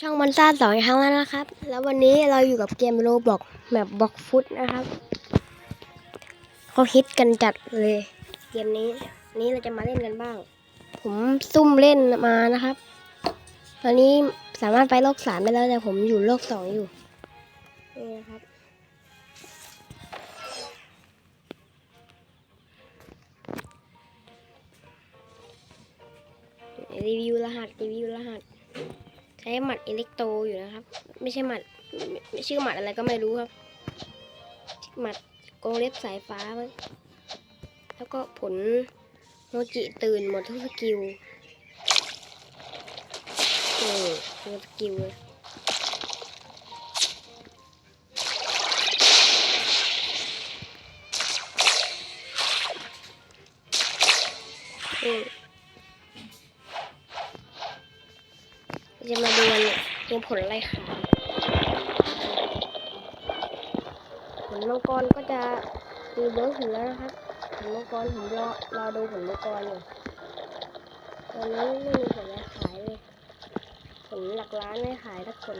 ช่องมอนซ่าสองอีกครั้งแล้วนะครับ แล้ววันนี้เราอยู่กับเกมโรบอกแบบบล็อกฟุตนะครับเขาฮิตกันจัดเลย เกมนี้ นี้เราจะมาเล่นกันบ้าง ผมซุ่มเล่นมานะครับ ตอนนี้สามารถไปโลกสามได้แล้วแต่ผมอยู่โลกสองอยู่นี่นะครับรีวิวรหัสรีวิวรหัส ใช้หมัดอิเล็กโตอยู่นะครับ ไม่ใช่หมัดชื่อหมัดอะไรก็ไม่รู้ครับ หมัดโกงเล็บสายฟ้า แล้วก็ผลโมจิตื่นหมดทุกสกิลโอ้โหมดสกิลเลย จะมาดูนดูผลอะไรขายผลมังกรก็จะมีเบิร์กถึงแล้วนะครับผลมังกรผมรอรอดูผลมังกรอยู่ตอนนี้ไม่มีผลอะไรขายเลยผลหลักล้านไม่ขายสักผล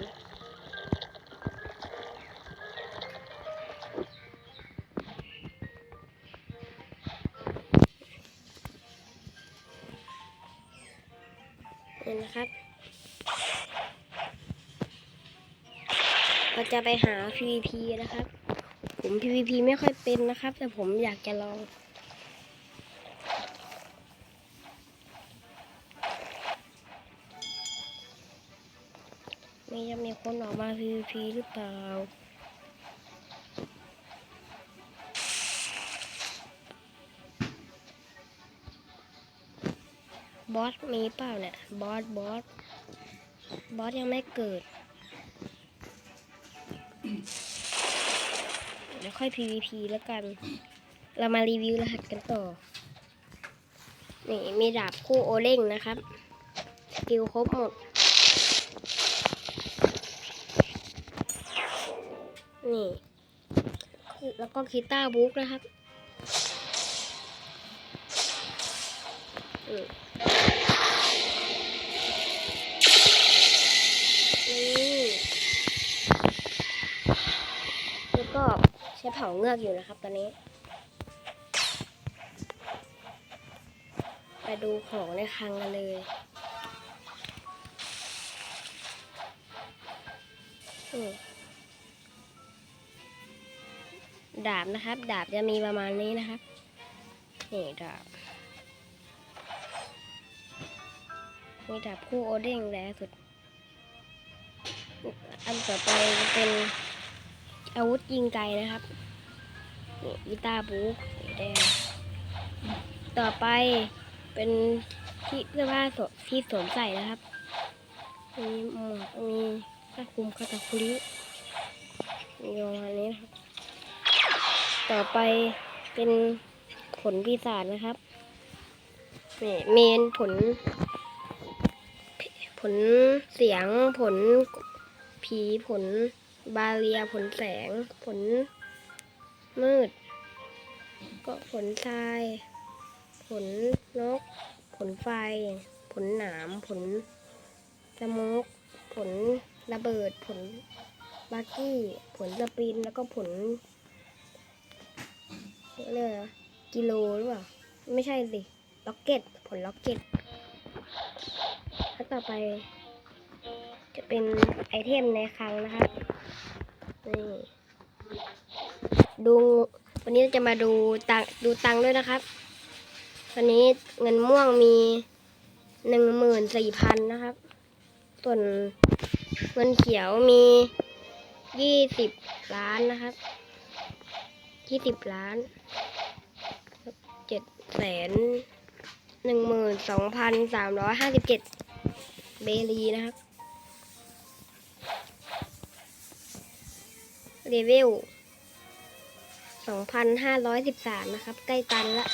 นี่นะครับ เราจะไปหา PVP นะครับ ผม PVP ไม่ค่อยเป็นนะครับ แต่ผมอยากจะลอง ไม่จะมีคนออกมา PVP หรือเปล่าบอสมีเปล่าเนี่ย บอส บอส บอสยังไม่เกิด เดี๋ยวค่อย PVP แล้วกัน เรามารีวิวรหัสกันต่อ นี่มีดาบคู่โอเล่งนะครับ สกิลครบหมด นี่ แล้วก็คีต้าบุ๊กนะครับ อืม ใช้เผาเงือกอยู่นะครับตอนนี้ ไปดูของในคลังกันเลยอืมดาบนะครับ ดาบจะมีประมาณนี้นะครับ นี่ดาบมีดาบคู่โอเด้งแรงสุด อันต่อไปจะเป็น อาวุธยิงไกลนะครับนี่กีตาร์บุ๊กสีแดงต่อไปเป็นที่เสื้อผ้าที่สวมใส่นะครับ มีหมวกมีผ้าคลุมคาตาคุริมีประมาณนี้นะครับ ต่อไปเป็นผลปีศาจนะครับนี่เมนผล ผลเสียงผลผีผล บาเรียผลแสง ผลมืด ก็ผลทราย ผลนก ผลไฟ ผลหนาม ผลสโมกผลระเบิด ผลบักกี้ ผลสปินแล้วก็ผลเรียกกิโลหรือเปล่า ไม่ใช่สิ ล็อกเก็ต ผลล็อกเก็ตแล้วต่อไป จะเป็นไอเทมในคลังนะครับ นี่ดูวันนี้จะมาดูตังดูตังด้วยนะครับ วันนี้เงินม่วงมีหนึ่งหมื่นสี่พันนะครับ ส่วนเงินเขียวมียี่สิบล้านนะครับยี่สิบล้านเจ็ดแสนหนึ่งหมื่นสองพันสามร้อยห้าสิบเจ็ดเบลีนะครับ เลเวล2,513 นะครับ ใกล้ตันละ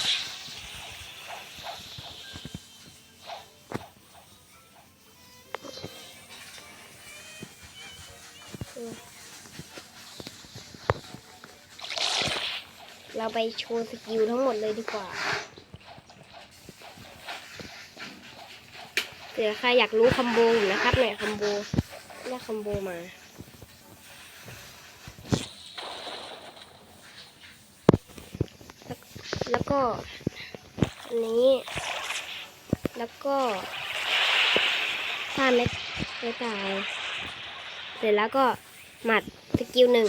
เราไปโชว์สกิลทั้งหมดเลยดีกว่าเผื่อใครอยากรู้คอมโบอยู่นะครับเนี่ยคอมโบอมโบมา แล้วแล้ว ก็อันนี้ แล้วก็ถ้าไม่ไม่ตายเสร็จแล้วก็หมัดสกิลหนึ่ง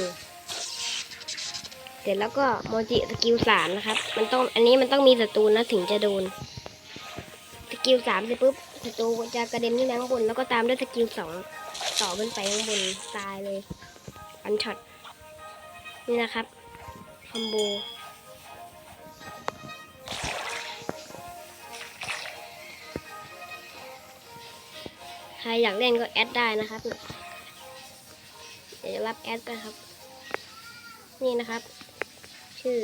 เสร็จแล้วก็โมจิสกิลสามนะครับ มันต้องอันนี้มันต้องมีศัตรูนะถึงจะโดนสกิลสามเสร็จปุ๊บศัตรูจะกระเด็นขึ้นไปข้างบน แล้วก็ตามด้วยสกิลสองต่อขึ้นไปข้างบนตายเลยอันช็อตนี่นะครับคอมโบ ใครอยากเล่นก็แอดได้นะครับเดี๋ยวรับแอดไปครับ นี่นะครับ ชื่อ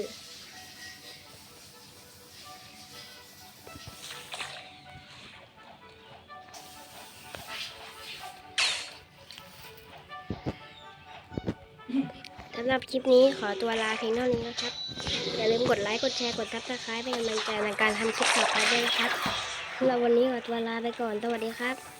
สำหรับคลิปนี้ขอตัวลาเพียงเท่านี้นะครับ อย่าลืมกดไลค์ กดแชร์ กดซับสไครป์เป็นกำลังใจในการทำคลิปต่อไปด้วยนะครับสำหรับวันนี้ขอตัวลาไปก่อน สวัสดีครับ